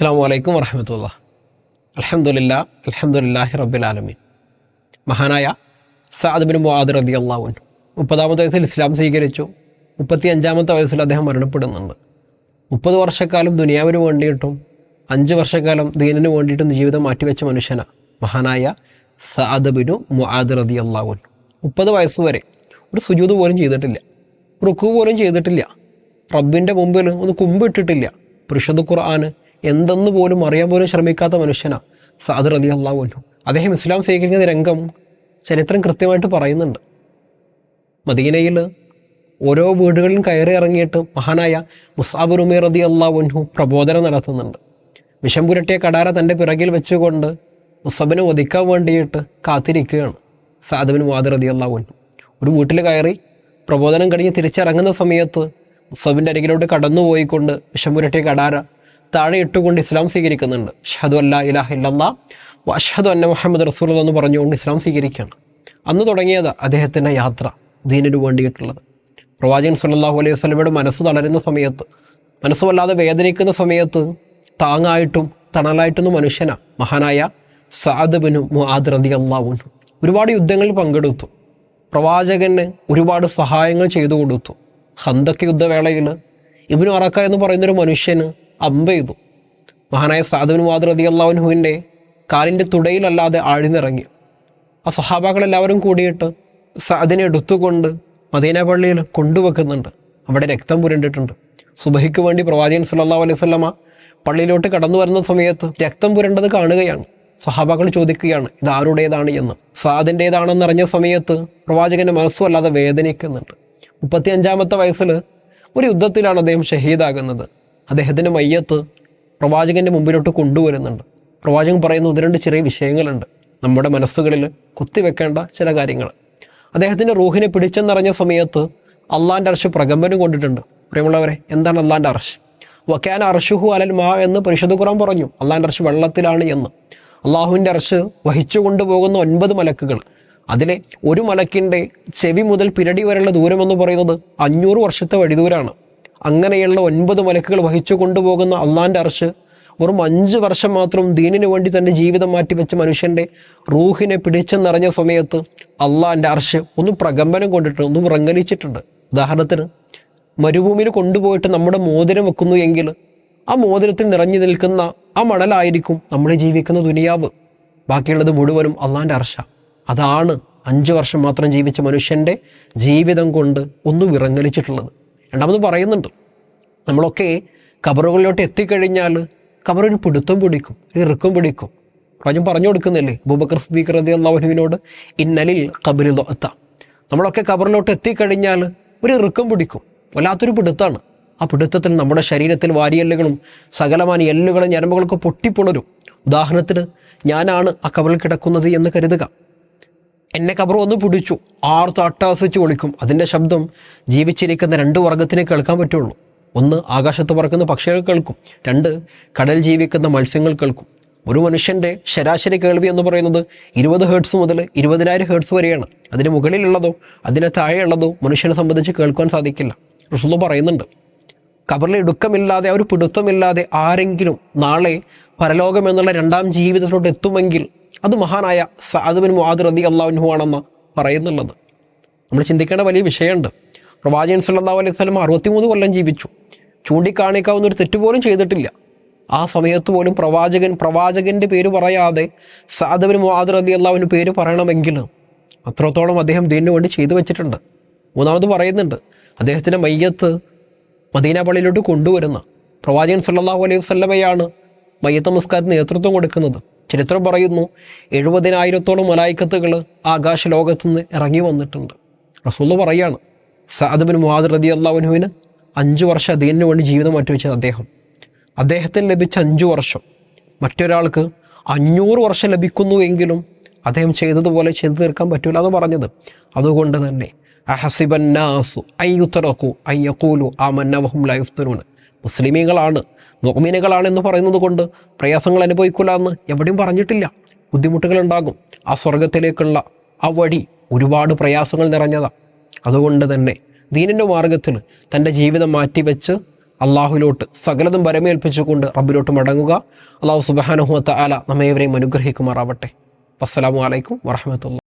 അസ്സാം വലൈക്കും വർഹമത്തുള്ള അലഹമുല്ല അലഹമുല്ലാഹി റബ്ബുലാലമീൻ മഹാനായ സാദബിൻ മുആദ് റതി അള്ളാവുൻ മുപ്പതാമത്തെ വയസ്സിൽ ഇസ്ലാം സ്വീകരിച്ചു. മുപ്പത്തി അഞ്ചാമത്തെ വയസ്സിൽ അദ്ദേഹം മരണപ്പെടുന്നുണ്ട്. മുപ്പത് വർഷക്കാലം ദുനിയാവിന് വേണ്ടിയിട്ടും അഞ്ച് വർഷക്കാലം ദീനിന് വേണ്ടിയിട്ടും ജീവിതം മാറ്റിവെച്ച മനുഷ്യന മഹാനായ സാദബിനു മുആദ് റതി അള്ളാഹുൻ മുപ്പത് വയസ്സ് വരെ ഒരു സുജൂത് പോലും ചെയ്തിട്ടില്ല. റുക്കു പോലും ചെയ്തിട്ടില്ല. റബ്ബിന്റെ മുമ്പിൽ ഒന്ന് കുമ്പിട്ടിട്ടില്ല. പരിശുദ്ധ ഖുർആന് എന്തെന്ന് പോലും അറിയാൻ പോലും ശ്രമിക്കാത്ത മനുഷ്യനാ സാദർ അലി അള്ളാഹു അദ്ദേഹം ഇസ്ലാം സ്വീകരിക്കുന്ന രംഗം ചരിത്രം കൃത്യമായിട്ട് പറയുന്നുണ്ട്. മദീനയിൽ ഓരോ വീടുകളിലും കയറി ഇറങ്ങിയിട്ട് മഹാനായ മുസാബുർ ഉമീർ റതി അള്ളാഹുൻഹു പ്രബോധനം നടത്തുന്നുണ്ട്. വിഷം പുരട്ടിയ കടാര തന്റെ പിറകിൽ വെച്ചുകൊണ്ട് മുസബിനെ ഒതുക്കാൻ വേണ്ടിയിട്ട് കാത്തിരിക്കുകയാണ് സാദബിൻ മുഹാദർ റതി അള്ളാഹുൻഹു ഒരു വീട്ടിൽ കയറി പ്രബോധനം കഴിഞ്ഞ് തിരിച്ചിറങ്ങുന്ന സമയത്ത് മുസബിന്റെ അരികിലോട്ട് കടന്നു പോയിക്കൊണ്ട് വിഷം പുരട്ടിയ കടാര താഴെ ഇട്ടുകൊണ്ട് ഇസ്ലാം സ്വീകരിക്കുന്നുണ്ട്. ഷഹദു അല്ലാ ഇലാഹ ഇല്ലല്ലാ വഷഹദു അന്ന മുഹമ്മദ് റസൂൽ എന്ന് പറഞ്ഞുകൊണ്ട് ഇസ്ലാം സ്വീകരിക്കുകയാണ്. അന്ന് തുടങ്ങിയത് അദ്ദേഹത്തിന്റെ യാത്ര ദീനിന് വേണ്ടിയിട്ടുള്ളത്. പ്രവാചകൻ സല്ലല്ലാഹു അലൈഹി വസ്ലമയുടെ മനസ്സ് തളരുന്ന സമയത്ത് മനസ്സ് വല്ലാതെ വേദനിക്കുന്ന സമയത്ത് താങ്ങായിട്ടും തണലായിട്ടും മനുഷ്യന മഹാനായ സഅദ് ബിനു മുആദ് റളിയല്ലാഹു അൻഹു. ഒരുപാട് യുദ്ധങ്ങളിൽ പങ്കെടുത്തു. പ്രവാചകന് ഒരുപാട് സഹായങ്ങൾ ചെയ്തു കൊടുത്തു. ഹന്തക്ക് യുദ്ധവേളയിൽ ഇബിനു അറക്ക എന്ന് പറയുന്നൊരു മനുഷ്യന് അമ്പ ചെയ്തു. മഹാനായ സാധുവിൻ വാദർ അതി അള്ളാഹുവിന്റെ കാലിന്റെ തുടയിലല്ലാതെ ആഴ്ന്നിറങ്ങി. ആ സഹാബാക്കളെല്ലാവരും കൂടിയിട്ട് സാദിനെ എടുത്തുകൊണ്ട് മദീന പള്ളിയിൽ കൊണ്ടുവെക്കുന്നുണ്ട്. അവിടെ രക്തം പുരണ്ടിട്ടുണ്ട്. സുബഹിക്ക് വേണ്ടി പ്രവാചകൻ സല്ലല്ലാഹു അലൈഹി വസല്ലമ പള്ളിയിലോട്ട് കടന്നു വരുന്ന സമയത്ത് രക്തം പുരണ്ടത് കാണുകയാണ്. സഹാബാക്കൾ ചോദിക്കുകയാണ് ഇത് ആരുടേതാണ്? എന്ന്. സാദിന്റേതാണെന്ന് അറിഞ്ഞ സമയത്ത് പ്രവാചകന്റെ മനസ്സും അല്ലാതെ വേദനിക്കുന്നുണ്ട്. മുപ്പത്തി അഞ്ചാമത്തെ വയസ്സിൽ ഒരു യുദ്ധത്തിലാണ് അദ്ദേഹം ഷഹീദാകുന്നത്. അദ്ദേഹത്തിന്റെ മയ്യത്ത് പ്രവാചകന്റെ മുമ്പിലോട്ട് കൊണ്ടുവരുന്നുണ്ട്. പ്രവാചകൻ പറയുന്ന ഒന്ന് രണ്ട് ചെറിയ വിഷയങ്ങളുണ്ട്. നമ്മുടെ മനസ്സുകളിൽ കുത്തിവെക്കേണ്ട ചില കാര്യങ്ങൾ. അദ്ദേഹത്തിന്റെ റൂഹിനെ പിടിച്ചെന്നറിഞ്ഞ സമയത്ത് അള്ളാന്റെ അർഷ് പ്രകമ്പനം കൊണ്ടിട്ടുണ്ട്. പ്രിയമുള്ളവരെ എന്താണ് അള്ളാന്റെ അർഷ് വക്കാൻ അർഷുഹു അലൽ മാ എന്ന് പരിശുദ്ധ ഖുറാൻ പറഞ്ഞു. അള്ളാന്റെ അർഷ് വെള്ളത്തിലാണ് എന്ന്. അള്ളാഹുവിന്റെ അർഷ് വഹിച്ചു കൊണ്ടുപോകുന്ന ഒൻപത് മലക്കുകൾ. അതിലെ ഒരു മലക്കിന്റെ ചെവി മുതൽ പിരടി വരെയുള്ള ദൂരം എന്ന് പറയുന്നത് അഞ്ഞൂറ് വർഷത്തെ വഴിദൂരാണ്. അങ്ങനെയുള്ള ഒൻപത് മലക്കുകൾ വഹിച്ചു കൊണ്ടുപോകുന്ന അള്ളാന്റെ അർഷ് വെറും അഞ്ച് വർഷം മാത്രം ദീനിനു വേണ്ടി തന്റെ ജീവിതം മാറ്റിവെച്ച മനുഷ്യന്റെ റൂഹിനെ പിടിച്ചെന്നറിഞ്ഞ സമയത്ത് അള്ളാന്റെ അർഷ് ഒന്ന് പ്രകമ്പനം കൊണ്ടിട്ട് ഒന്ന് വിറങ്ങലിച്ചിട്ടുണ്ട് ഉദാഹരണത്തിന് മരുഭൂമിയിൽ കൊണ്ടുപോയിട്ട് നമ്മുടെ മോതിരം വെക്കുന്നു എങ്കിൽ ആ മോതിരത്തിൽ നിറഞ്ഞു നിൽക്കുന്ന ആ മണലായിരിക്കും നമ്മൾ ജീവിക്കുന്ന ദുനിയാവ്. ബാക്കിയുള്ളത് മുഴുവനും അള്ളാന്റെ അർഷ അതാണ് അഞ്ച് വർഷം മാത്രം ജീവിച്ച മനുഷ്യന്റെ ജീവിതം കൊണ്ട് ഒന്ന് വിറങ്ങലിച്ചിട്ടുള്ളത്. രണ്ടാമത് പറയുന്നുണ്ട് നമ്മളൊക്കെ കബറുകളിലോട്ട് എത്തിക്കഴിഞ്ഞാൽ കബറൊരു പിടുത്തം പിടിക്കും ഇറുക്കം പിടിക്കും. പ്രാജം പറഞ്ഞു കൊടുക്കുന്നില്ലേ? അബൂബക്കർ സിദ്ദീഖ് റതി അള്ളാഹുവിനോട് ഇന്നലിൽ കബറിൽ എത്ത നമ്മളൊക്കെ കബറിലോട്ട് എത്തിക്കഴിഞ്ഞാൽ ഒരു ഇറുക്കം പിടിക്കും വല്ലാത്തൊരു പിടുത്താണ്. ആ പിടുത്തത്തിൽ നമ്മുടെ ശരീരത്തിൽ വാരിയല്ലുകളും സകലമാന എല്ലുകളും ഞരമ്പുകളൊക്കെ പൊട്ടിപ്പുണരും. ഉദാഹരണത്തിന് ഞാനാണ് ആ കബറിൽ കിടക്കുന്നത് എന്ന് കരുതുക. എന്നെ കബർ ഒന്ന് പിടിച്ചു. ആർത്ത് അട്ടാസിച്ച് വിളിക്കും. അതിന്റെ ശബ്ദം ജീവിച്ചിരിക്കുന്ന രണ്ട് വർഗത്തിനെ കേൾക്കാൻ പറ്റുള്ളൂ. ഒന്ന് ആകാശത്ത് പറക്കുന്ന പക്ഷികൾ കേൾക്കും. രണ്ട് കടൽ ജീവിക്കുന്ന മത്സ്യങ്ങൾ കേൾക്കും. ഒരു മനുഷ്യന്റെ ശരാശരി കേൾവി എന്ന് പറയുന്നത് ഇരുപത് ഹേർട്സ് മുതൽ ഇരുപതിനായിരം ഹേർട്സ് വരെയാണ്. അതിന് മുകളിലുള്ളതോ അതിന് താഴെയുള്ളതോ മനുഷ്യനെ സംബന്ധിച്ച് കേൾക്കാൻ സാധിക്കില്ല. റസുള്ള പറയുന്നുണ്ട് കബറിൽ ഇടുക്കമില്ലാതെ ഒരു പിടുത്തമില്ലാതെ ആരെങ്കിലും നാളെ പരലോകം എന്നുള്ള രണ്ടാം ജീവിതത്തിലോട്ട് എത്തുമെങ്കിൽ അത് മഹാനായ സാദുബിൻ മുആദ് റതി അൻഹു ആണെന്ന് പറയുന്നുള്ളത്. നമ്മൾ ചിന്തിക്കേണ്ട വലിയ വിഷയമുണ്ട്. പ്രവാചകൻ സല്ലല്ലാഹു അലൈഹി വസല്ലം അറുപത്തിമൂന്ന് കൊല്ലം ജീവിച്ചു. ചൂണ്ടിക്കാണിക്കാവുന്ന ഒരു തെറ്റ് പോലും ചെയ്തിട്ടില്ല. ആ സമയത്ത് പോലും പ്രവാചകൻ പ്രവാചകന്റെ പേര് പറയാതെ സാദബിൻ മുആദ് റതി അള്ളാഹുവിന് പേര് പറയണമെങ്കിൽ അത്രത്തോളം അദ്ദേഹം ദീനിനു വേണ്ടി ചെയ്തു വെച്ചിട്ടുണ്ട്. മൂന്നാമത് പറയുന്നുണ്ട് അദ്ദേഹത്തിന്റെ മയ്യത്ത് മദീന പള്ളിയിലോട്ട് കൊണ്ടുവരുന്ന പ്രവാചകൻ സല്ലല്ലാഹു അലൈഹി വസല്ലമയാണ് മയ്യത്ത് നമസ്കാരത്തിന് നേതൃത്വം കൊടുക്കുന്നത്. ചരിത്രം പറയുന്നു എഴുപതിനായിരത്തോളം മലായിക്കത്തുകൾ ആകാശ ലോകത്തുനിന്ന് ഇറങ്ങി വന്നിട്ടുണ്ട്. റസൂൽ പറയാണ് സാദബിൻ മുഹാദ് റതി അള്ളാഹുനുവിന് അഞ്ച് വർഷം ദീനിനു വേണ്ടി ജീവിതം മാറ്റിവെച്ചത് അദ്ദേഹം. അദ്ദേഹത്തിന് ലഭിച്ച അഞ്ചു വർഷം. മറ്റൊരാൾക്ക് അഞ്ഞൂറ് വർഷം ലഭിക്കുന്നു എങ്കിലും അദ്ദേഹം ചെയ്തതുപോലെ ചെയ്തു തീർക്കാൻ പറ്റൂല എന്ന് പറഞ്ഞത്. അതുകൊണ്ട് തന്നെ അഹസിബന്നാസു അയ്യുത്തറക്കു അയ്യക്കൂലു ആ മന്നവഹും ലൈഫ് തരൂന് മുസ്ലിമീങ്ങളാണ് മുഅ്മിനുകളാണ് എന്ന് പറയുന്നത് കൊണ്ട് പ്രയാസങ്ങൾ അനുഭവിക്കില്ല എന്ന് എവിടെയും പറഞ്ഞിട്ടില്ല. ബുദ്ധിമുട്ടുകൾ ഉണ്ടാകും ആ സ്വർഗത്തിലേക്കുള്ള ആ വഴി ഒരുപാട് പ്രയാസങ്ങൾ നിറഞ്ഞതാണ് അതുകൊണ്ട് തന്നെ ദീനിന്റെ മാർഗത്തിൽ തന്റെ ജീവിതം മാറ്റിവെച്ച് അള്ളാഹുലോട്ട് സകലതും വരമേൽപ്പിച്ചുകൊണ്ട് റബ്ബിലോട്ട് മടങ്ങുക. അള്ളാഹു സുബാനഹുവത്ത ആല നമ്മേവരെയും അനുഗ്രഹിക്കുമാറാവട്ടെ. അസ്സലാമു അലൈക്കും വറഹമത്തുള്ള